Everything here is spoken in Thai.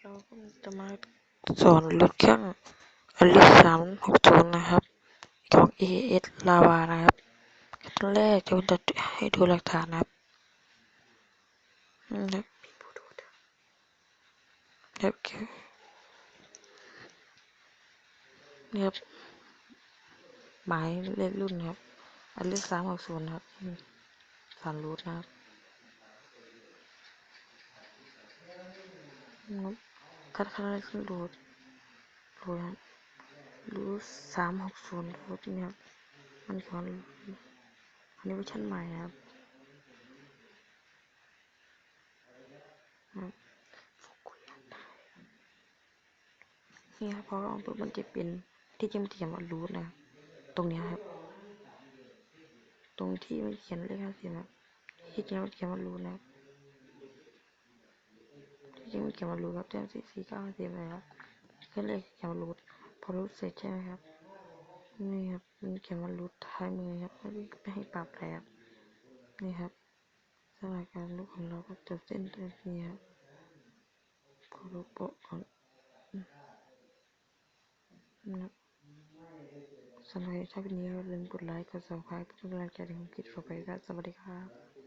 เราก็จะมาสอนรถเครื่องอลิสามหกศูนย์นะครับ ของ AS ลาวานะครับขั้นแรกจะจะให้ดูหลักฐานนะครับนะครับนะครับนี่ครับหมายเลขรุ่นครับอลิสามหกศูนย์ครับสารรูทนะครับ นะครับคัดคัดอะไรขึ้นรูทรูทครับรูทสามหกศูนย์รูทเนี่ครับ มันคืออันนี้เวอร์ชันใหม่ครับนี่ครับพอลองปุ๊บมันจะเป็นที่จะมันเขียนว่ารูทนะตรงนี้ครับตรงที่มันเขียนเลขห้าสิบครับที่จริงมันเขียนว่ารูทนะ ครับที่งมันเขียนว่ารูทครับแจ้งสี่สี่เก้าสิบเลยครับก็เลขเขียนว่ารูทพอรูทเสร็จใช่ไหมครับนี่ครับมันเขียนว่ารูทท้ายมือครับไม่ให้ปรับอะไรครับนี่ครับสถานการณ์รูปของเราก็จบสิ้นตรงนี้ครับขอรบกวนนะครับสำหรับชอบคลิปนี้อย่าลืมกดไลค์กด subscribe เพื่อเป็นกำลังใจในความคิดต่อไปครับสวัสดีครับ